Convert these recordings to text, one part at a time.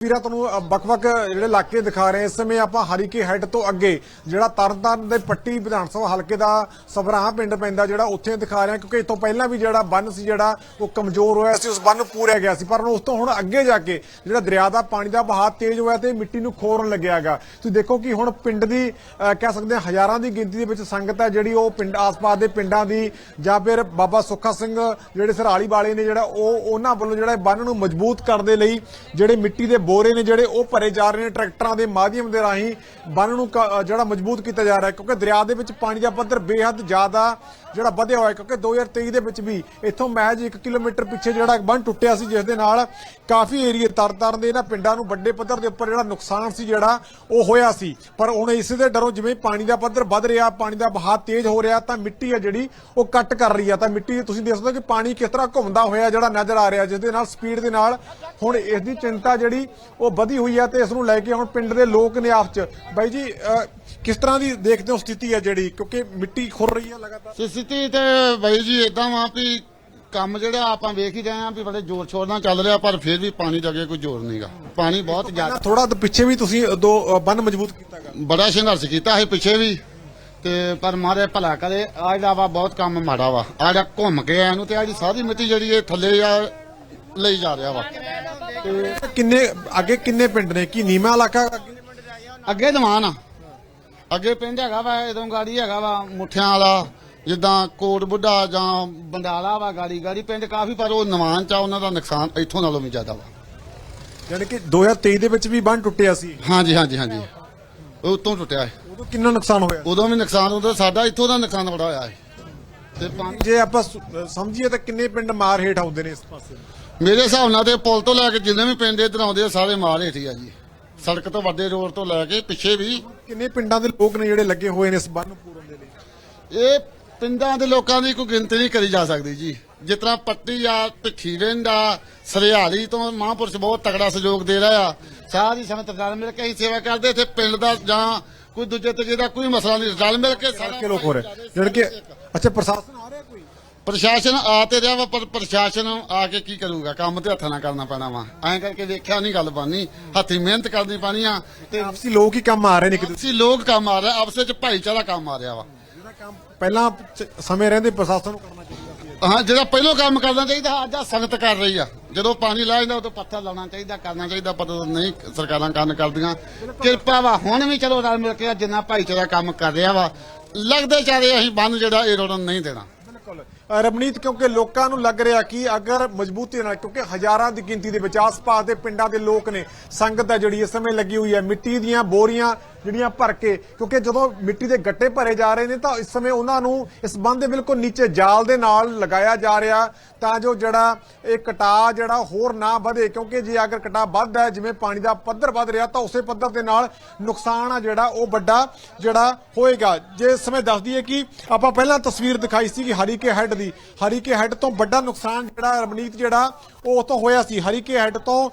ਵੀਰਾ ਤੁਹਾਨੂੰ ਵੱਖ-ਵੱਖ ਜਿਹੜੇ ਇਲਾਕੇ ਦਿਖਾ ਰਹੇ ਇਸ ਸਮੇਂ ਆਪਾਂ ਹਰੀਕੇ ਹੈੱਡ ਤੋਂ ਅੱਗੇ, ਜਿਹੜਾ ਤਰਨਤਾਰਨ ਦੇ ਪੱਟੀ ਵਿਧਾਨ ਸਭਾ ਹਲਕੇ ਦਾ ਸਭਰਾਹ ਪਿੰਡ ਪੈਂਦਾ, ਜਿਹੜਾ ਉੱਥੇ ਦਿਖਾ ਰਹੇ ਕਿਉਂਕਿ ਇਸ ਤੋਂ ਪਹਿਲਾਂ ਵੀ ਜਿਹੜਾ ਬੰਨ ਸੀ, ਜਿਹੜਾ ਉਹ ਕਮਜ਼ੋਰ ਹੋਇਆ ਸੀ, ਉਸ ਬੰਨ ਨੂੰ ਪੂਰਿਆ ਗਿਆ ਸੀ, ਪਰ ਉਸ ਤੋਂ ਹੁਣ ਅੱਗੇ ਜਾ ਕੇ ਜਿਹੜਾ ਦਰਿਆ ਦਾ ਪਾਣੀ ਦਾ ਬਹਾਅ ਤੇਜ਼ ਹੋਇਆ ਤੇ ਮਿੱਟੀ ਨੂੰ ਖੋਰਨ ਲੱਗਿਆਗਾ ਤੁਸੀਂ ਦੇਖੋ ਕਿ ਹੁਣ ਪਿੰਡ ਦੀ ਕਹਿ ਸਕਦੇ ਹਾਂ, ਹਜ਼ਾਰਾਂ ਦੀ ਗਿਣਤੀ ਦੇ ਵਿੱਚ ਸੰਗਤ ਹੈ, ਜਿਹੜੀ ਉਹ ਪਿੰਡ, ਆਸ-ਪਾਸ ਦੇ ਪਿੰਡਾਂ ਦੀ, ਜਾਂ ਫਿਰ ਬਾਬਾ ਸੁੱਖਾ ਸਿੰਘ, ਜਿਹੜੇ ਸਰਾਲੀ ਵਾਲੇ ਨੇ, ਜਿਹੜਾ ਉਹ, ਉਹਨਾਂ ਵੱਲੋਂ ਜਿਹੜਾ ਬੰਨ ਨੂੰ ਮਜ਼ਬੂਤ ਕਰਨ ਦੇ ਲਈ, ਜਿਹੜੇ ਮਿੱਟੀ ਦੇ ਬੋਰੇ ਨੇ ਜਿਹੜੇ ਉਹ ਭਰੇ ਜਾ ਰਹੇ ਨੇ ਟਰੈਕਟਰਾਂ ਦੇ ਮਾਧਿਅਮ ਦੇ ਰਾਹੀਂ ਬੰਨ ਨੂੰ ਜਿਹੜਾ ਮਜ਼ਬੂਤ ਕੀਤਾ ਜਾ ਰਿਹਾ ਕਿਉਂਕਿ ਦਰਿਆ ਦੇ ਵਿੱਚ ਪਾਣੀ ਦਾ ਪੱਧਰ ਬੇਹੱਦ ਜ਼ਿਆਦਾ ਜਿਹੜਾ ਵਧਿਆ ਹੋਇਆ ਕਿਉਂਕਿ 2023 ਦੇ ਵਿੱਚ ਵੀ ਇੱਥੋਂ ਮਹਿਜ 1 ਕਿਲੋਮੀਟਰ ਪਿੱਛੇ ਜਿਹੜਾ ਬੰਨ ਟੁੱਟਿਆ ਸੀ, ਜਿਸ ਦੇ ਨਾਲ ਕਾਫੀ ਏਰੀਆ ਤਰਤਾਰਨ ਦੇ ਇਹਨਾਂ ਪਿੰਡਾਂ ਨੂੰ ਵੱਡੇ ਪੱਧਰ ਦੇ ਉੱਪਰ ਜਿਹੜਾ ਨੁਕਸਾਨ ਸੀ ਜਿਹੜਾ ਉਹ ਹੋਇਆ ਸੀ। ਪਰ ਹੁਣ ਇਸੇ ਦੇ ਡਰੋਂ ਜਿਵੇਂ ਪਾਣੀ ਦਾ ਪੱਧਰ ਵੱਧ ਰਿਹਾ, ਪਾਣੀ ਦਾ ਬਹਾਅ ਤੇਜ਼ ਹੋ ਰਿਹਾ, ਤਾਂ ਮਿੱਟੀ ਹੈ ਜਿਹੜੀ ਉਹ ਕੱਟ ਕਰ ਰਹੀ ਆ ਤਾਂ ਮਿੱਟੀ ਤੁਸੀਂ ਦੇਖ ਸਕਦੇ ਹੋ ਕਿ ਪਾਣੀ ਕਿਸ ਤਰ੍ਹਾਂ ਘੁੰਮਦਾ ਹੋਇਆ ਜਿਹੜਾ ਨਜ਼ਰ ਆ ਰਿਹਾ, ਜਿਸ ਦੇ ਨਾਲ ਸਪੀਡ ਦੇ ਨਾਲ ਹੁਣ ਇਸ ਦੀ ਚਿੰਤਾ ਜਿਹੜੀ ਉਹ ਵਧੀ ਹੋਈ ਆ ਤੇ ਇਸ ਨੂੰ ਲੈ ਕੇ ਹੁਣ ਪਿੰਡ ਦੇ ਲੋਕ ਨੇ ਆਪਸ ਚ। ਬਾਈ ਜੀ ਅਹ, ਕਿਸ ਤਰ੍ਹਾਂ ਦੀ ਦੇਖਦੇ ਹੋ ਸਥਿਤੀ ਹੈ ਜਿਹੜੀ? ਕਿਉਂਕਿ ਮਿੱਟੀ ਖੁਰ ਰਹੀ ਹੈ ਲਗਾਤਾਰ। ਸਥਿਤੀ ਤੇ ਬਾਈ ਜੀ ਇਦਾਂ ਵਾ ਵੀ ਕੰਮ ਜਿਹੜਾ ਆਪਾਂ ਵੇਖ ਹੀ ਰਹੇ ਆ ਵੀ ਬੜੇ ਜ਼ੋਰ ਸ਼ੋਰ ਨਾਲ ਚੱਲ ਰਿਹਾ ਪਰ ਫਿਰ ਵੀ ਪਾਣੀ ਅੱਗੇ ਕੋਈ ਜ਼ੋਰ ਨਹੀਂਗਾ ਪਾਣੀ ਬਹੁਤ ਜ਼ਿਆਦਾ ਥੋੜਾ ਪਿੱਛੇ ਵੀ ਤੁਸੀਂ ਦੋ ਬੰਨ ਮਜ਼ਬੂਤ ਕੀਤਾਗਾ ਬੜਾ ਸੰਘਰਸ਼ ਕੀਤਾ ਸੀ ਪਿੱਛੇ ਵੀ। ਤੇ ਪਰ ਮਾਰੇ ਭਲਾ ਕਰੇ ਆ ਜਿਹੜਾ ਵਾ ਬਹੁਤ ਕੰਮ ਮਾੜਾ ਵਾ। ਆ ਜਿਹੜਾ ਘੁੰਮ ਕੇ ਆਇਆ ਨੂੰ ਤੇ ਆ ਜਿਹੜੀ ਸਾਰੀ ਮਿੱਟੀ ਜਿਹੜੀ ਇਹ ਥੱਲੇ ਆ ਲਈ ਜਾ ਰਿਹਾ ਵਾ। ਕਿੰਨੇ ਅੱਗੇ ਕਿੰਨੇ ਪਿੰਡ ਨੇ? ਕੀ ਨੀਮਾ ਇਲਾਕਾ? ਅੱਗੇ? ਅੱਗੇ ਦੀਵਾਨ ਆ। ਅੱਗੇ ਪਿੰਡ ਹੈਗਾ ਵਾ ਇਦੋਂ ਗਾੜੀ ਹੈਗਾ ਵਾ ਮੁੱਠਿਆਂ ਵਾਲਾ ਜਿੱਦਾਂ ਕੋਟ ਬੁੱਢਾ ਜਾਂ ਬੰਡਾਲਾ ਵਾ ਗਾੜੀ ਗਾੜੀ ਪਿੰਡ ਕਾਫੀ ਪਰ ਉਹ ਨਿਵਾਨ ਚ ਆ ਉਹਨਾਂ ਦਾ ਨੁਕਸਾਨ ਇੱਥੋਂ ਨਾਲੋਂ ਵੀ ਜ਼ਿਆਦਾ ਵਾ। ਯਾਨੀ ਕਿ 2023 ਦੇ ਵਿੱਚ ਵੀ ਬੰਨ ਟੁੱਟਿਆ ਸੀ। ਹਾਂਜੀ ਹਾਂਜੀ ਹਾਂਜੀ। ਉਹ ਉਤੋਂ ਟੁੱਟਿਆ ਹੈ ਉਦੋਂ ਕਿੰਨਾ ਨੁਕਸਾਨ ਹੋਇਆ? ਉਦੋਂ ਵੀ ਨੁਕਸਾਨ ਹੁੰਦਾ ਸਾਡਾ ਇੱਥੋਂ ਦਾ ਨੁਕਸਾਨ ਬੜਾ ਹੋਇਆ ਹੈ ਤੇ ਪਾਣੀ ਜੇ ਆਪਾਂ ਸ- ਸਮਝੀਏ ਤਾਂ ਕਿੰਨੇ ਪਿੰਡ ਮਾਰ ਹੇਠ ਆਉਂਦੇ ਨੇ ਇਸ ਪਾਸੇ? ਮੇਰੇ ਹਿਸਾਬ ਨਾਲ ਤੇ ਪੁਲ ਤੋਂ ਲੈ ਕੇ ਜਿੰਨੇ ਵੀ ਪਿੰਡ ਇੱਧਰ ਆਉਂਦੇ ਆ ਸਾਰੇ ਮਾਰ ਹੇਠ ਹੀ ਆ ਜੀ। ਸੜਕ ਤੋਂ ਵੱਡੇ ਰੋਡ ਤੋਂ ਲੈ ਕੇ ਪਿੱਛੇ ਵੀ। ਕਿੰਨੇ ਪਿੰਡਾਂ ਦੇ ਲੋਕ ਨੇ ਜਿਹੜੇ ਲੱਗੇ ਹੋਏ ਨੇ ਇਸ ਬੰਨ ਨੂੰ ਪੂਰਨ ਦੇ ਲਈ? ਇਹ ਪਿੰਡਾਂ ਦੇ ਲੋਕਾਂ ਦੀ ਕੋਈ ਗਿਣਤੀ ਨਹੀਂ ਕਰੀ ਜਾ ਸਕਦੀ ਜੀ। ਜਿਸ ਤਰ੍ਹਾਂ ਪੱਟੀ ਆ ਭਿੱਖੀਵਿੰਡ ਆ ਸਰਿਆਲੀ ਤੋਂ ਮਹਾਂਪੁਰਸ਼ ਬਹੁਤ ਤਗੜਾ ਸਹਿਯੋਗ ਦੇ ਰਿਹਾ ਆ। ਸਾਰੀ ਸੰਗਤ ਰਲ ਮਿਲ ਕੇ ਹੀ ਸੇਵਾ ਕਰਦੇ ਇੱਥੇ ਪਿੰਡ ਦਾ ਜਾਂ ਕੋਈ ਦੂਜੇ ਤੀਜੇ ਦਾ ਕੋਈ ਮਸਲਾ ਨਹੀਂ। ਰਲ ਮਿਲ ਕੇ ਸਾਰਾ ਕਿ ਲੋਕ ਹੋ ਰਹੇ। ਜਿਹੜੇ ਕਿ ਅੱਛਾ ਪ੍ਰਸ਼ਾਸਨ ਆ ਰਿਹਾ ਕੋਈ? ਪ੍ਰਸ਼ਾਸਨ ਆ ਤੇ ਰਿਹਾ ਵਾ ਪਰ ਪ੍ਰਸ਼ਾਸਨ ਆ ਕੇ ਕੀ ਕਰੂਗਾ? ਕੰਮ ਤੇ ਹੱਥਾਂ ਨਾਲ ਕਰਨਾ ਪੈਣਾ ਵਾ। ਐਂ ਕਰਕੇ ਵੇਖਿਆ ਨਹੀਂ ਗੱਲ ਬਾਨੀ। ਹੱਥੀ ਮਿਹਨਤ ਕਰਨੀ ਪੈਣੀ ਆ ਤੇ ਆਪਸੀ ਲੋਕ ਹੀ ਕੰਮ ਆ ਰਹੇ ਨੇ ਕਿ ਅਸੀਂ ਲੋਕ ਕੰਮ ਆ ਰਿਹਾ ਆਪਸੇ ਚ ਭਾਈਚਾਰਾ ਕੰਮ ਆ ਰਿਹਾ ਵਾ। ਜਿਹੜਾ ਕੰਮ ਪਹਿਲਾਂ ਚ- ਸਮੇਂ ਰਹਿੰਦੇ ਪ੍ਰਸ਼ਾਸਨ ਨੂੰ ਕਰਨਾ ਚਾਹੀਦਾ ਸੀ। ਹਾਂ ਜਿਹੜਾ ਪਹਿਲੋਂ ਕੰਮ ਕਰਨਾ ਚਾਹੀਦਾ ਅੱਜ ਆ ਸੰਗਤ ਕਰ ਰਹੀ ਆ। ਜਦੋਂ ਪਾਣੀ ਲਾ ਜਾਂਦਾ ਉਦੋਂ ਪੱਥਰ ਲਾਉਣਾ ਚਾਹੀਦਾ ਕਰਨਾ ਚਾਹੀਦਾ ਪਰ ਉਦੋਂ ਨਹੀਂ ਸਰਕਾਰਾਂ ਕੰਨ ਕਰਦੀਆਂ। ਕਿਰਪਾ ਵਾ ਹੁਣ ਵੀ ਚਲੋ ਰਲ ਮਿਲ ਕੇ ਜਿੰਨਾ ਭਾਈਚਾਰਾ ਕੰਮ ਕਰ ਰਿਹਾ ਵਾ। ਲੱਗਦੇ ਚਾਰੇ ਅਸੀਂ ਬੰਨ ਜਿਹੜਾ ਇਹ ਰੋੜਨ ਨਹੀਂ ਦੇਣਾ। ਰਮਨੀਤ, ਕਿਉਂਕਿ ਲੋਕਾਂ ਨੂੰ ਲੱਗ ਰਿਹਾ ਕਿ ਅਗਰ ਮਜ਼ਬੂਤੀ ਨਾਲ, ਕਿਉਂਕਿ ਹਜ਼ਾਰਾਂ ਦੀ ਗਿਣਤੀ ਦੇ ਵਿੱਚ ਆਸ-ਪਾਸ ਦੇ ਪਿੰਡਾਂ ਦੇ ਲੋਕ ਨੇ, ਸੰਗਤ ਹੈ ਜਿਹੜੀ, ਇਸ ਸਮੇਂ ਲੱਗੀ ਹੋਈ ਹੈ, ਮਿੱਟੀ ਦੀਆਂ ਬੋਰੀਆਂ ਜਿਹੜੀਆਂ ਭਰ ਕੇ, ਕਿਉਂਕਿ ਜਦੋਂ ਮਿੱਟੀ ਦੇ ਗੱਟੇ ਭਰੇ ਜਾ ਰਹੇ ਨੇ ਤਾਂ ਇਸ ਸਮੇਂ ਉਹਨਾਂ ਨੂੰ ਇਸ ਬੰਦ ਦੇ ਬਿਲਕੁਲ ਨੀਚੇ ਜਾਲ ਦੇ ਨਾਲ ਲਗਾਇਆ ਜਾ ਰਿਹਾ ਤਾਂ ਜੋ ਜਿਹੜਾ ਇਹ ਕਟਾ ਜਿਹੜਾ ਹੋਰ ਨਾ ਵਧੇ, ਕਿਉਂਕਿ ਜੇ ਅਗਰ ਕਟਾਅ ਵੱਧਦਾ ਜਿਵੇਂ ਪਾਣੀ ਦਾ ਪੱਧਰ ਵੱਧ ਰਿਹਾ ਤਾਂ ਉਸੇ ਪੱਧਰ ਦੇ ਨਾਲ ਨੁਕਸਾਨ ਆ ਜਿਹੜਾ, ਉਹ ਵੱਡਾ ਜਿਹੜਾ ਹੋਏਗਾ। ਜੇ ਇਸ ਸਮੇਂ ਦੱਸ ਦਈਏ ਕਿ ਆਪਾਂ ਪਹਿਲਾਂ ਤਸਵੀਰ ਦਿਖਾਈ ਸੀ ਕਿ ਹਰੀਕੇ ਹੈੱਡ ਦੀ, ਹਰੀਕੇ ਹੈੱਡ ਤੋਂ ਵੱਡਾ ਨੁਕਸਾਨ ਜਿਹੜਾ ਰਮਨੀਤ ਜਿਹੜਾ, ਉਹ ਉਤੋਂ ਹੋਇਆ ਸੀ। ਹਰੀਕੇ ਹੈੱਡ ਤੋਂ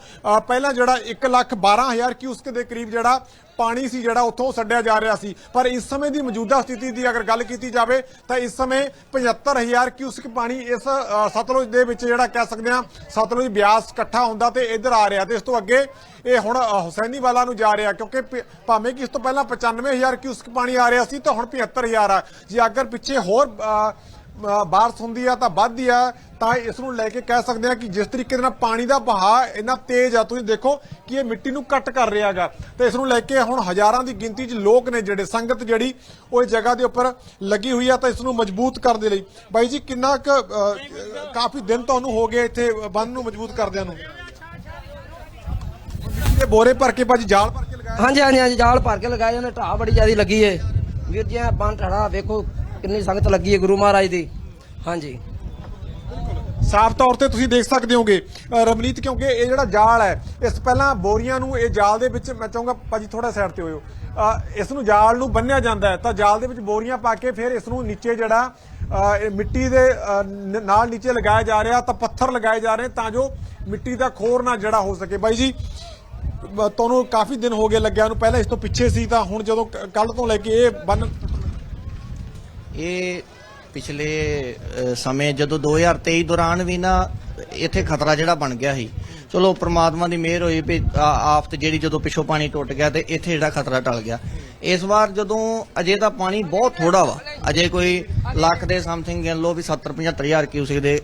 ਪਹਿਲਾਂ ਜਿਹੜਾ 1 ਲੱਖ 12000 ਕਿਊਸਕ ਦੇ ਕਰੀਬ ਜਿਹੜਾ ਪਾਣੀ ਸੀ ਜਿਹੜਾ ਉੱਥੋਂ ਛੱਡਿਆ ਜਾ ਰਿਹਾ ਸੀ। ਪਰ ਇਸ ਸਮੇਂ ਦੀ ਮੌਜੂਦਾ ਸਥਿਤੀ ਦੀ ਅਗਰ ਗੱਲ ਕੀਤੀ ਜਾਵੇ ਤਾਂ ਇਸ ਸਮੇਂ 75000 ਕਿਊਸਿਕ ਪਾਣੀ ਇਸ ਸਤਲੁਜ ਦੇ ਵਿੱਚ ਜਿਹੜਾ ਕਹਿ ਸਕਦੇ ਹਾਂ ਸਤਲੁਜ ਬਿਆਸ ਇਕੱਠਾ ਹੁੰਦਾ ਤੇ ਇੱਧਰ ਆ ਰਿਹਾ। ਤੇ ਇਸ ਤੋਂ ਅੱਗੇ ਇਹ ਹੁਣ ਅ, ਹੁਸੈਨੀ ਵਾਲਾ ਨੂੰ ਜਾ ਰਿਹਾ ਕਿਉਂਕਿ ਭਾਵੇਂ ਕਿ ਇਸ ਤੋਂ ਪਹਿਲਾਂ 95000 ਕਿਊਸਿਕ ਪਾਣੀ ਆ ਰਿਹਾ ਸੀ ਤਾਂ ਹੁਣ 75000 ਆ। ਜੇ ਅਗਰ ਪਿੱਛੇ ਹੋਰ ਬਾਰਿਸ਼ ਹੁੰਦੀ ਆ ਤਾਂ ਵੱਧਦੀ ਆ, ਤਾਂ ਇਸ ਨੂੰ ਲੈ ਕੇ ਕਹਿ ਸਕਦੇ ਆ ਕਿ ਜਿਸ ਤਰੀਕੇ ਦੇ ਨਾਲ ਪਾਣੀ ਦਾ ਵਹਾਅ ਇੰਨਾ ਤੇਜ਼ ਆ, ਤੁਸੀਂ ਦੇਖੋ ਕਿ ਇਹ ਮਿੱਟੀ ਨੂੰ ਕੱਟ ਕਰ ਰਿਹਾਗਾ ਤੇ ਇਸ ਨੂੰ ਲੈ ਕੇ ਹੁਣ ਹਜ਼ਾਰਾਂ ਦੀ ਗਿਣਤੀ 'ਚ ਲੋਕ ਨੇ ਜਿਹੜੇ, ਸੰਗਤ ਜਿਹੜੀ, ਉਹ ਇਸ ਜਗ੍ਹਾ ਦੇ ਉੱਪਰ ਲੱਗੀ ਹੋਈ ਆ ਤਾਂ ਇਸ ਨੂੰ ਮਜ਼ਬੂਤ ਕਰਨ ਦੇ ਲਈ। ਬਾਈ ਜੀ, ਕਿੰਨਾ ਕੁ ਕਾਫੀ ਦਿਨ ਤੁਹਾਨੂੰ ਹੋ ਗਏ ਇੱਥੇ ਬੰਨ ਨੂੰ ਮਜ਼ਬੂਤ ਕਰਦਿਆਂ ਨੂੰ। ਇਹ ਬੋਰੇ ਭਰ ਕੇ ਭਾਜੀ ਜਾਲ ਭਰ ਕੇ ਲਗਾਇਆ ਹਾਂਜੀ ਹਾਂਜੀ ਹਾਂਜੀ, ਜਾਲ ਭਰ ਕੇ ਲਗਾਏ, ਉਹਨੇ ਢਾਹ ਬੜੀ ਜ਼ਿਆਦੀ ਲੱਗੀ ਏ। ਵੀਰ ਜੀ, ਇਹ ਬੰਨ ਢੜਾ ਵੇਖੋ ਕਿੰਨੀ ਸੰਗਤ ਲੱਗੀ ਏ ਗੁਰੂ ਮਹਾਰਾਜ ਦੀ। ਹਾਂਜੀ। ਸਾਫ਼ ਤੌਰ ਤੇ ਤੁਸੀਂ ਦੇਖ ਸਕਦੇ ਹੋਗੇ ਅ, ਰਵਨੀਤ ਕਿਉਂਕਿ ਇਹ ਜਿਹੜਾ ਜਾਲ ਹੈ ਇਸ ਪਹਿਲਾਂ ਬੋਰੀਆਂ ਨੂੰ ਇਹ ਜਾਲ ਦੇ ਵਿੱਚ ਮੈਂ ਚਾਹੂੰਗਾ ਭਾਜੀ ਥੋੜਾ ਸਾਈਡ ਤੇ ਹੋਇਓ ਇਸ ਨੂੰ ਜਾਲ ਨੂੰ ਬੰਨਿਆ ਜਾਂਦਾ ਹੈ ਤਾਂ ਜਾਲ ਦੇ ਵਿੱਚ ਬੋਰੀਆਂ ਪਾ ਕੇ ਫਿਰ ਇਸ ਨੂੰ ਨੀਚੇ ਜਿਹੜਾ ਮਿੱਟੀ ਦੇ ਨਾਲ ਨੀਚੇ ਲਗਾਇਆ ਜਾ ਰਿਹਾ ਤਾਂ ਪੱਥਰ ਲਗਾਏ ਜਾ ਰਹੇ ਤਾਂ ਜੋ ਮਿੱਟੀ ਦਾ ਖੋਰ ਨਾ ਜਿਹੜਾ ਹੋ ਸਕੇ। ਬਾਈ ਜੀ ਤੁਹਾਨੂੰ ਕਾਫੀ ਦਿਨ ਹੋ ਗਏ ਲੱਗਿਆ ਨੂੰ ਪਹਿਲਾਂ ਇਸ ਤੋਂ ਪਿੱਛੇ ਸੀ ਤਾਂ ਹੁਣ ਜਦੋਂ ਕੱਲ ਤੋਂ ਲੈ ਕੇ ਇਹ ਬੰਨ ਇਹ ਪਿਛਲੇ ਸਮੇਂ ਜਦੋਂ 2023 ਦੌਰਾਨ ਵੀ ਨਾ ਇੱਥੇ ਖਤਰਾ ਜਿਹੜਾ ਬਣ ਗਿਆ ਸੀ। ਚਲੋ, ਪ੍ਰਮਾਤਮਾ ਦੀ ਮਿਹਰ ਹੋਈ ਵੀ ਆਫਤ ਜਿਹੜੀ ਜਦੋਂ ਪਿੱਛੋਂ ਪਾਣੀ ਟੁੱਟ ਗਿਆ ਤੇ ਇੱਥੇ ਜਿਹੜਾ ਖਤਰਾ ਟਲ ਗਿਆ। ਇਸ ਵਾਰ ਜਦੋਂ ਅਜੇ ਤਾਂ ਪਾਣੀ ਬਹੁਤ ਥੋੜਾ ਵਾ, ਅਜੇ ਕੋਈ ਲੱਖ ਦੇ ਸਮਥਿੰਗ ਗਿਣ ਲਓ ਵੀ 70 75 ਹਜ਼ਾਰ ਕਿਊਸਿਕ ਦੇ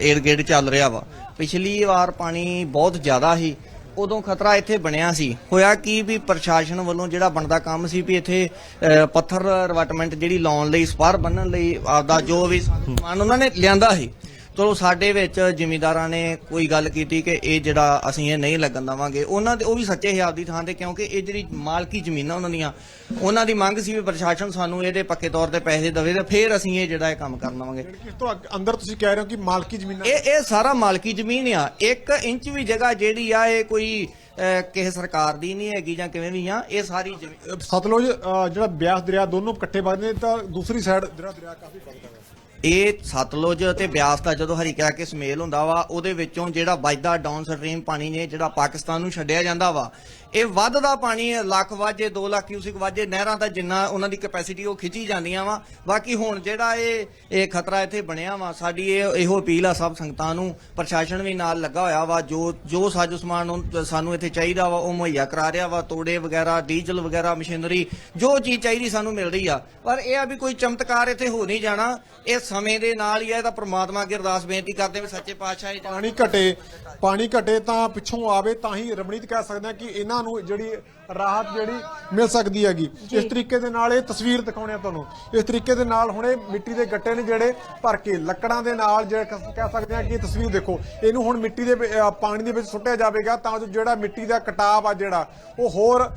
ਏਅਰ ਗੇਟ ਚੱਲ ਰਿਹਾ ਵਾ। ਪਿਛਲੀ ਵਾਰ ਪਾਣੀ ਬਹੁਤ ਜ਼ਿਆਦਾ ਸੀ। ਉਦੋਂ ਖਤਰਾ ਇੱਥੇ ਬਣਿਆ ਸੀ। ਹੋਇਆ ਕੀ ਵੀ ਪ੍ਰਸ਼ਾਸਨ ਵੱਲੋਂ ਜਿਹੜਾ ਬਣਦਾ ਕੰਮ ਸੀ ਵੀ ਇੱਥੇ ਅਹ, ਪੱਥਰ ਰਵਟਮੈਂਟ ਜਿਹੜੀ ਲਾਉਣ ਲਈ ਸਪਾਰ ਬੰਨਣ ਲਈ ਆਪਦਾ ਜੋ ਵੀ ਸਮਾਨ ਉਹਨਾਂ ਨੇ ਲਿਆਂਦਾ ਸੀ ਚਲੋ ਸਾਡੇ ਵਿੱਚ ਜ਼ਿਮੀਂਦਾਰਾਂ ਨੇ ਕੋਈ ਗੱਲ ਕੀਤੀ ਕਿ ਇਹ ਜਿਹੜਾ ਅਸੀਂ ਇਹ ਨਹੀਂ ਲੱਗਣ ਦਵਾਂਗੇ ਉਹਨਾਂ ਦੇ ਉਹ ਵੀ ਸੱਚੇ ਸੀ ਆਪਦੀ ਥਾਂ ਤੇ ਕਿਉਂਕਿ ਇਹ ਜਿਹੜੀ ਮਾਲਕੀ ਜ਼ਮੀਨਾਂ ਉਹਨਾਂ ਦੀਆਂ ਉਹਨਾਂ ਦੀ ਮੰਗ ਸੀ ਵੀ ਪ੍ਰਸ਼ਾਸਨ ਸਾਨੂੰ ਇਹਦੇ ਪੱਕੇ ਤੌਰ ਤੇ ਪੈਸੇ ਦੇਵੇ ਤੇ ਫਿਰ ਅਸੀਂ ਇਹ ਜਿਹੜਾ ਇਹ ਕੰਮ ਕਰਨ ਦਵਾਂਗੇ। ਇਸ ਤੋਂ ਅੱਗ- ਅੰਦਰ ਤੁਸੀਂ ਕਹਿ ਰਹੇ ਹੋ ਕਿ ਮਾਲਕੀ ਜ਼ਮੀਨਾਂ ਇਹ ਇਹ ਸਾਰਾ ਮਾਲਕੀ ਜ਼ਮੀਨ ਆ। 1 ਇੰਚ ਵੀ ਜਗ੍ਹਾ ਜਿਹੜੀ ਆ ਇਹ ਕੋਈ ਅਹ, ਕਿਸੇ ਸਰਕਾਰ ਦੀ ਨਹੀਂ ਹੈਗੀ ਜਾਂ ਕਿਵੇਂ ਵੀ ਆ ਇਹ ਸਾਰੀ ਜ਼ਮੀਨ ਸਤਲੁਜ ਜਿਹੜਾ ਬਿਆਸ ਦਰਿਆ ਦੋਨੋਂ ਇਕੱਠੇ ਵਗਦੇ ਨੇ ਤਾਂ ਦੂਸਰੀ ਸਾਈਡ ਜਿਹੜਾ ਦਰਿਆ ਕਾਫੀ ਵਗਦਾ ਹੈ। ਇਹ ਸਤਲੁਜ ਤੇ ਬਿਆਸ ਦਾ ਜਦੋਂ ਹਰੀਕਾ ਕੇ ਸਮੇਲ ਹੁੰਦਾ ਵਾ, ਉਹਦੇ ਵਿੱਚੋਂ ਜਿਹੜਾ ਵੱਜਦਾ ਡਾਊਨ ਸਟ੍ਰੀਮ ਪਾਣੀ ਨੇ, ਜਿਹੜਾ ਪਾਕਿਸਤਾਨ ਨੂੰ ਛੱਡਿਆ ਜਾਂਦਾ ਵਾ ਇਹ ਵੱਧਦਾ ਪਾਣੀ ਲੱਖ ਵਾਜੇ 2 ਲੱਖ ਕਿਊਸਿਕ ਵਾਜੇ, ਨਹਿਰਾਂ ਦਾ ਜਿੰਨਾ ਉਹਨਾਂ ਦੀ ਕੈਪੈਸਿਟੀ ਉਹ ਖਿੱਚੀ ਜਾਂਦੀਆਂ ਵਾ। ਬਾਕੀ ਹੁਣ ਜਿਹੜਾ ਇਹ ਇਹ ਖਤਰਾ ਇੱਥੇ ਬਣਿਆ ਵਾ, ਸਾਡੀ ਇਹ, ਇਹੋ ਅਪੀਲ ਆ ਸਭ ਸੰਗਤਾਂ ਨੂੰ, ਪ੍ਰਸ਼ਾਸਨ ਵੀ ਨਾਲ ਲੱਗਾ ਹੋਇਆ ਵਾ, ਜੋ ਜੋ ਸਾਜੋ ਸਮਾਨ ਸਾਨੂੰ ਇੱਥੇ ਚਾਹੀਦਾ ਵਾ, ਉਹ ਮੁਹੱਈਆ ਕਰਾ ਰਿਹਾ ਵਾ, ਤੋੜੇ ਵਗੈਰਾ, ਡੀਜ਼ਲ ਵਗੈਰਾ, ਮਸ਼ੀਨਰੀ, ਜੋ ਚੀਜ਼ ਚਾਹੀਦੀ ਸਾਨੂੰ ਮਿਲ ਰਹੀ ਆ। ਪਰ ਇਹ ਆ ਵੀ ਕੋਈ ਚਮਤਕਾਰ ਇੱਥੇ ਹੋ ਨਹੀਂ ਜਾਣਾ, ਇਹ ਸਮੇਂ ਦੇ ਨਾਲ ਹੀ ਆ ਇਹਦਾ ਪ੍ਰਮਾਤਮਾ ਅੱਗੇ ਅਰਦਾਸ ਬੇਨਤੀ ਕਰਦੇ ਵੀ ਸੱਚੇ ਪਾਤਸ਼ਾਹ ਪਾਣੀ ਘਟੇ ਪਾਣੀ ਘਟੇ ਤਾਂ ਪਿੱਛੋਂ ਆਵੇ, ਤਾਂ ਹੀ ਰਮਣੀਤ ਕਹਿ ਸਕਦੇ ਹਾਂ ਕਿ ਇਹਨਾਂ ਨੂੰ ਜਿਹੜੀ ਰਾਹਤ ਜਿਹੜੀ ਮਿਲ ਸਕਦੀ ਹੈਗੀ। ਇਸ ਤਰੀਕੇ ਦੇ ਨਾਲ ਇਹ ਤਸਵੀਰ ਦਿਖਾਉਣੇ ਆ ਤੁਹਾਨੂੰ। ਇਸ ਤਰੀਕੇ ਦੇ ਨਾਲ ਹੁਣ ਮਿੱਟੀ ਦੇ ਗੱਟੇ ਨੇ ਜਿਹੜੇ ਭਰ ਕੇ ਲੱਕੜਾਂ ਦੇ ਨਾਲ ਜਿਹੜੇ ਕਹਿ ਸਕਦੇ ਹਾਂ ਕਿ ਇਹ ਤਸਵੀਰ ਦੇਖੋ। ਇਹਨੂੰ ਹੁਣ ਮਿੱਟੀ ਦੇ ਪਾਣੀ ਦੇ ਵਿੱਚ ਸੁੱਟਿਆ ਜਾਵੇਗਾ ਤਾਂ ਜੋ ਜਿਹੜਾ ਮਿੱਟੀ ਦਾ ਕਟਾਵ ਆ ਜਿਹੜਾ ਉਹ ਹੋਰ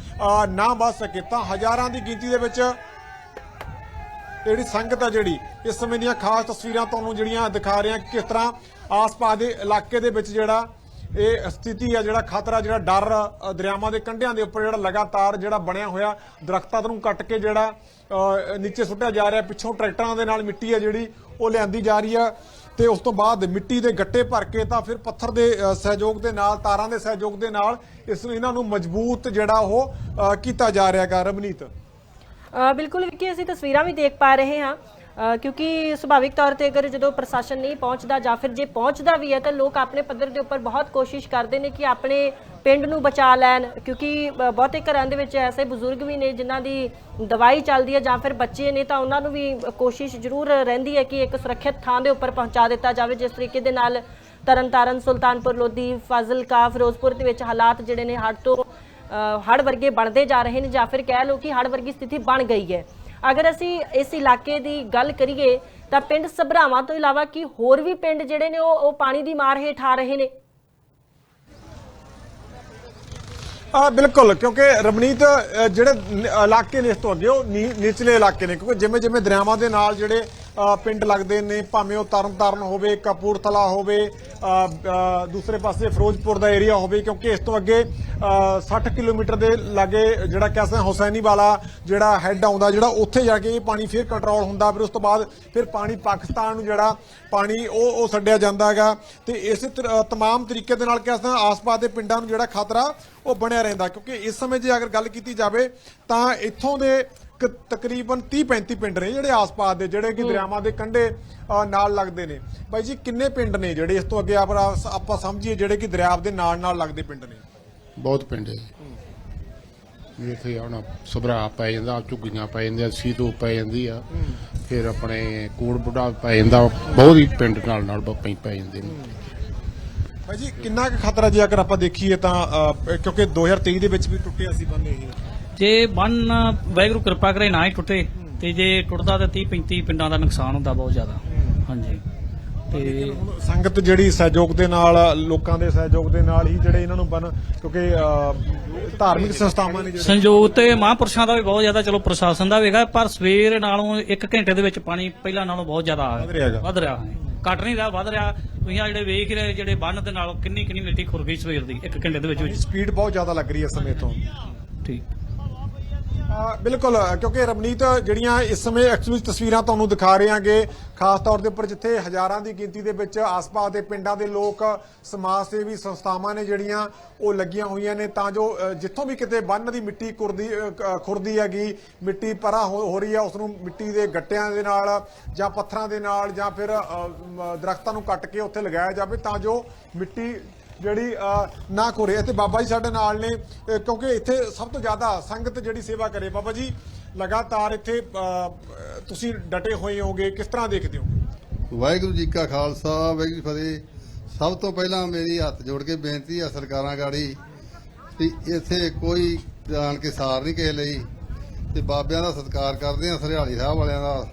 ਨਾ ਵੱਧ ਸਕੇ। ਤਾਂ ਹਜ਼ਾਰਾਂ ਦੀ ਗਿਣਤੀ ਦੇ ਵਿੱਚ ਜਿਹੜੀ ਸੰਗਤ ਆ ਜਿਹੜੀ ਇਸ ਸਮੇਂ ਦੀਆਂ ਖਾਸ ਤਸਵੀਰਾਂ ਤੁਹਾਨੂੰ ਜਿਹੜੀਆਂ ਦਿਖਾ ਰਹੇ ਕਿ ਕਿਸ ਤਰ੍ਹਾਂ ਆਸ-ਪਾਸ ਦੇ ਇਲਾਕੇ ਦੇ ਵਿੱਚ ਜਿਹੜਾ ਇਹ ਸਥਿਤੀ ਆ, ਜਿਹੜਾ ਖਤਰਾ, ਜਿਹੜਾ ਡਰ ਦਰਿਆਵਾਂ ਦੇ ਕੰਢਿਆਂ ਦੇ ਉੱਪਰ ਜਿਹੜਾ ਲਗਾਤਾਰ ਜਿਹੜਾ ਬਣਿਆ ਹੋਇਆ, ਦਰਖਤਾਂ ਨੂੰ ਕੱਟ ਕੇ ਜਿਹੜਾ ਨੀਚੇ ਸੁੱਟਿਆ ਜਾ ਰਿਹਾ, ਪਿੱਛੋਂ ਟਰੈਕਟਰਾਂ ਦੇ ਨਾਲ ਮਿੱਟੀ ਆ ਜਿਹੜੀ, ਉਹ ਲਿਆਂਦੀ ਜਾ ਰਹੀ ਆ। ਤੇ ਉਸ ਤੋਂ ਬਾਅਦ ਮਿੱਟੀ ਦੇ ਗੱਟੇ ਭਰ ਕੇ ਤਾਂ ਫਿਰ ਪੱਥਰ ਦੇ ਸਹਿਯੋਗ ਦੇ ਨਾਲ, ਤਾਰਾਂ ਦੇ ਸਹਿਯੋਗ ਦੇ ਨਾਲ ਇਸ ਨੂੰ ਇਹਨਾਂ ਨੂੰ ਮਜ਼ਬੂਤ ਜਿਹੜਾ ਉਹ ਕੀਤਾ ਜਾ ਰਿਹਾ ਹੈਗਾ ਰਮਨੀਤ। ਬਿਲਕੁਲ, ਵਿੱਕੀ, ਅਸੀਂ ਤਸਵੀਰਾਂ ਵੀ ਦੇਖ ਪਾ ਰਹੇ ਹਾਂ। ਕਿਉਂਕਿ ਸੁਭਾਵਿਕ ਤੌਰ ਤੇ ਅਗਰ ਜਦੋਂ ਪ੍ਰਸ਼ਾਸਨ ਨਹੀਂ ਪਹੁੰਚਦਾ ਜਾਂ ਫਿਰ ਜੇ ਪਹੁੰਚਦਾ ਵੀ ਹੈ ਤਾਂ ਲੋਕ ਆਪਣੇ ਪੱਧਰ ਦੇ ਉੱਪਰ ਬਹੁਤ ਕੋਸ਼ਿਸ਼ ਕਰਦੇ ਨੇ ਕਿ ਆਪਣੇ ਪਿੰਡ ਨੂੰ ਬਚਾ ਲੈਣ, ਕਿਉਂਕਿ ਬਹੁਤੇ ਘਰਾਂ ਦੇ ਵਿੱਚ ਐਸੇ ਬਜ਼ੁਰਗ ਵੀ ਨੇ ਜਿਨ੍ਹਾਂ ਦੀ ਦਵਾਈ ਚੱਲਦੀ ਹੈ ਜਾਂ ਫਿਰ ਬੱਚੇ ਨੇ ਤਾਂ ਉਹਨਾਂ ਨੂੰ ਵੀ ਕੋਸ਼ਿਸ਼ ਜ਼ਰੂਰ ਰਹਿੰਦੀ ਹੈ ਕਿ ਇੱਕ ਸੁਰੱਖਿਅਤ ਥਾਂ ਦੇ ਉੱਪਰ ਪਹੁੰਚਾ ਦਿੱਤਾ ਜਾਵੇ, ਜਿਸ ਤਰੀਕੇ ਦੇ ਨਾਲ ਤਰਨਤਾਰਨ, ਸੁਲਤਾਨਪੁਰ, ਲੋਧੀ, ਫਾਜ਼ਿਲਕਾ, ਫਿਰੋਜ਼ਪੁਰ ਦੇ ਵਿੱਚ ਹਾਲਾਤ ਜਿਹੜੇ ਨੇ ਹੜ੍ਹ ਤੋਂ ਹੜ ਵਰਗੇ ਬਣਦੇ ਜਾ ਰਹੇ ਨੇ ਜਾਂ ਫਿਰ ਕਹਿ ਲਓ ਕਿ ਹੜ ਵਰਗੀ ਸਥਿਤੀ ਬਣ ਗਈ ਹੈ। ਅਗਰ ਅਸੀਂ ਇਸ ਇਲਾਕੇ ਦੀ ਗੱਲ ਕਰੀਏ ਤਾਂ ਪਿੰਡ ਸਭਰਾਵਾਂ ਤੋਂ ਇਲਾਵਾ ਕੀ ਹੋਰ ਵੀ ਪਿੰਡ ਜਿਹੜੇ ਨੇ ਉਹ ਉਹ ਪਾਣੀ ਦੀ ਮਾਰ ਹੇਠ ਆ ਰਹੇ ਨੇ? ਆ ਬਿਲਕੁਲ, ਕਿਉਂਕਿ ਰਮਨੀਤ ਜਿਹੜੇ ਇਲਾਕੇ ਨੇ ਇਸ ਤੋਂ ਅੱਗੇ, ਉਹ ਨੀ- ਨਿਚਲੇ ਇਲਾਕੇ ਨੇ, ਕਿਉਂਕਿ ਜਿਵੇਂ ਜਿਵੇਂ ਦਰਿਆਵਾਂ ਦੇ ਨਾਲ ਜਿਹੜੇ ਪਿੰਡ ਲੱਗਦੇ ਨੇ ਭਾਵੇਂ ਉਹ ਤਰਨਤਾਰਨ ਹੋਵੇ ਕਪੂਰਥਲਾ ਹੋਵੇ ਦੂਸਰੇ ਪਾਸੇ ਫਿਰੋਜ਼ਪੁਰ ਦਾ ਏਰੀਆ ਹੋਵੇ ਕਿਉਂਕਿ ਇਸ ਤੋਂ ਅੱਗੇ ਅ, 60 ਕਿਲੋਮੀਟਰ ਦੇ ਲਾਗੇ ਜਿਹੜਾ ਕਹਿ ਸਕਦੇ ਹਾਂ ਹੁਸੈਨੀ ਵਾਲਾ ਜਿਹੜਾ ਹੈੱਡ ਆਉਂਦਾ ਜਿਹੜਾ ਉੱਥੇ ਜਾ ਕੇ ਇਹ ਪਾਣੀ ਫਿਰ ਕੰਟਰੋਲ ਹੁੰਦਾ ਫਿਰ ਉਸ ਤੋਂ ਬਾਅਦ ਫਿਰ ਪਾਣੀ ਪਾਕਿਸਤਾਨ ਨੂੰ ਜਿਹੜਾ ਪਾਣੀ ਉਹ ਉਹ ਛੱਡਿਆ ਜਾਂਦਾ ਹੈਗਾ। ਤੇ ਇਸੇ ਤਰ- ਤਮਾਮ ਤਰੀਕੇ ਦੇ ਨਾਲ ਕਹਿ ਸਕਦੇ ਹਾਂ ਆਸ-ਪਾਸ ਦੇ ਪਿੰਡਾਂ ਨੂੰ ਜਿਹੜਾ ਖਤਰਾ ਉਹ ਬਣਿਆ ਰਹਿੰਦਾ ਕਿਉਂਕਿ ਇਸ ਸਮੇਂ ਜੇ ਅਗਰ ਗੱਲ ਕੀਤੀ ਜਾਵੇ ਤਾਂ ਇੱਥੋਂ ਦੇ ਕ- ਤਕਰੀਬਨ 30-35 ਪਿੰਡ ਨੇ ਜਿਹੜੇ ਆਸ-ਪਾਸ ਦੇ ਜਿਹੜੇ ਕਿ ਦਰਿਆਵਾਂ ਦੇ ਕੰਢੇ ਅ, ਨਾਲ ਲੱਗਦੇ ਨੇ। ਬਾਈ ਜੀ ਕਿੰਨੇ ਪਿੰਡ ਨੇ ਜਿਹੜੇ ਇਸ ਤੋਂ ਅੱਗੇ ਆਪਾਂ ਆਪਾਂ ਸਮਝੀਏ ਜਿਹੜੇ ਕਿ ਦਰਿਆ ਦੇ ਨਾਲ-ਨਾਲ ਲੱਗਦੇ ਪਿੰਡ ਨੇ? ਬਹੁਤ ਪਿੰਡ ਹੈ ਜੀ। ਇੱਥੇ ਹੁਣ ਸਭਰਾ ਪੈ ਜਾਂਦਾ ਝੁੱਗੀਆਂ ਪੈ ਜਾਂਦੀਆਂ ਸੀਤੋ ਪੈ ਜਾਂਦੀ ਆ। ਫਿਰ ਆਪਣੇ ਕੋੜ ਬੁੱਢਾ ਪੈ ਜਾਂਦਾ ਬਹੁਤ ਹੀ ਪਿੰਡ ਨਾਲ ਨਾਲ ਪੈ ਪੈ ਜਾਂਦੇ ਨੇ। ਬਾਈ ਜੀ ਕਿੰਨਾ ਕੁ ਖਤਰਾ ਜੇ ਅਗਰ ਆਪਾਂ ਦੇਖੀਏ ਤਾਂ ਅ, ਕਿਉਂਕਿ 2023 ਦੇ ਵਿੱਚ ਵੀ ਟੁੱਟਿਆ ਸੀ ਬੰਨ ਇਹ। ਜੇ ਬੰਨ ਵਾਹਿਗੁਰੂ ਕਿਰਪਾ ਕਰੇ ਨਾ ਹੀ ਟੁੱਟੇ ਤੇ ਜੇ ਟੁੱਟਦਾ ਤਾਂ 30 35 ਪਿੰਡਾਂ ਦਾ ਨੁਕਸਾਨ ਹੁੰਦਾ ਬਹੁਤ ਜ਼ਿਆਦਾ। ਹਾਂਜੀ। ਤੇ ਸੰਗਤ ਜਿਹੜੀ ਸਹਿਯੋਗ ਦੇ ਨਾਲ ਲੋਕਾਂ ਦੇ ਸਹਿਯੋਗ ਦੇ ਨਾਲ ਹੀ ਜਿਹੜੇ ਇਹਨਾਂ ਨੂੰ ਬਨ ਕਿਉਂਕਿ ਧਾਰਮਿਕ ਸੰਸਥਾਵਾਂ ਨੇ ਸੰਯੋਗ ਤੇ ਮਹਾਂਪੁਰਸ਼ਾਂ ਦਾ ਵੀ ਬਹੁਤ ਜ਼ਿਆਦਾ ਚਲੋ ਪ੍ਰਸ਼ਾਸਨ ਦਾ ਹੈਗਾ ਪਰ ਸਵੇਰ ਨਾਲੋਂ 1 ਘੰਟੇ ਦੇ ਵਿੱਚ ਪਾਣੀ ਪਹਿਲਾਂ ਨਾਲੋਂ ਬਹੁਤ ਜ਼ਿਆਦਾ ਵੱਧ ਰਿਹਾ ਹੈ ਘਟ ਨਹੀਂ ਰਿਹਾ ਵੱਧ ਰਿਹਾ। ਤੁਸੀਂ ਆ ਜਿਹੜੇ ਵੇਖ ਰਹੇ ਜਿਹੜੇ ਬੰਨ ਦੇ ਨਾਲ ਕਿੰਨੀ ਕਿੰਨੀ ਮਿੱਟੀ ਖੁਰ ਗਈ ਸਵੇਰ ਦੀ 1 ਘੰਟੇ ਦੇ ਵਿੱਚ ਵਿੱਚ ਸਪੀਡ ਬਹੁਤ ਜ਼ਿਆਦਾ ਲੱਗ ਰਹੀ ਹੈ ਇਸ ਸਮੇਂ ਤੋਂ। ਠੀਕ। ਬਿਲਕੁਲ ਕਿਉਂਕਿ ਰਮਨੀਤ ਜਿਹੜੀਆਂ ਇਸ ਸਮੇਂ ਐਕਚੁਅਲੀ ਤਸਵੀਰਾਂ ਤੁਹਾਨੂੰ ਦਿਖਾ ਰਹੇ ਹਾਂਗੇ ਖਾਸ ਤੌਰ ਦੇ ਉੱਪਰ ਜਿੱਥੇ ਹਜ਼ਾਰਾਂ ਦੀ ਗਿਣਤੀ ਦੇ ਵਿੱਚ ਆਸ-ਪਾਸ ਦੇ ਪਿੰਡਾਂ ਦੇ ਲੋਕ ਸਮਾਜ ਸੇਵੀ ਸੰਸਥਾਵਾਂ ਨੇ ਜਿਹੜੀਆਂ ਉਹ ਲੱਗੀਆਂ ਹੋਈਆਂ ਨੇ ਤਾਂ ਜੋ ਜਿੱਥੋਂ ਵੀ ਕਿਤੇ ਬੰਨ ਦੀ ਮਿੱਟੀ ਕੁਰਦੀ ਕ- ਖੁਰਦੀ ਹੈਗੀ ਮਿੱਟੀ ਪਰਾ ਹੋ ਰਹੀ ਹੈ ਉਸ ਨੂੰ ਮਿੱਟੀ ਦੇ ਗੱਟਿਆਂ ਦੇ ਨਾਲ ਜਾਂ ਪੱਥਰਾਂ ਦੇ ਨਾਲ ਜਾਂ ਫਿਰ ਅ, ਦਰਖਤਾਂ ਨੂੰ ਕੱਟ ਕੇ ਉੱਥੇ ਲਗਾਇਆ ਜਾਵੇ ਤਾਂ ਜੋ ਮਿੱਟੀ ਜਿਹੜੀ ਅ, ਨਾ ਕੋਰੇ ਅਤੇ ਬਾਬਾ ਜੀ ਸਾਡੇ ਨਾਲ ਨੇ ਕਿਉਂਕਿ ਇੱਥੇ ਸਭ ਤੋਂ ਜ਼ਿਆਦਾ ਸੰਗਤ ਜਿਹੜੀ ਸੇਵਾ ਕਰੇ। ਬਾਬਾ ਜੀ ਲਗਾਤਾਰ ਇੱਥੇ ਤੁਸੀਂ ਡਟੇ ਹੋਏ ਹੋਗੇ ਕਿਸ ਤਰ੍ਹਾਂ ਦੇਖਦੇ ਹੋ? ਵਾਹਿਗੁਰੂ ਜੀ ਕਾ ਖਾਲਸਾ ਵਾਹਿਗੁਰੂ ਜੀ ਫਤਿਹ। ਸਭ ਤੋਂ ਪਹਿਲਾਂ ਮੇਰੀ ਹੱਥ ਜੋੜ ਕੇ ਬੇਨਤੀ ਆ ਸਰਕਾਰਾਂ ਗਾੜੀ ਵੀ ਇੱਥੇ ਕੋਈ ਜਾਣ ਕੇ ਸਾਰ ਨਹੀਂ ਕਿਸੇ ਲਈ। ਤੇ ਬਾਬਿਆਂ ਦਾ ਸਤਿਕਾਰ ਕਰਦੇ ਆ ਸਰਿਆਲੀ ਸਾਹਿਬ ਵਾਲਿਆਂ ਦਾ।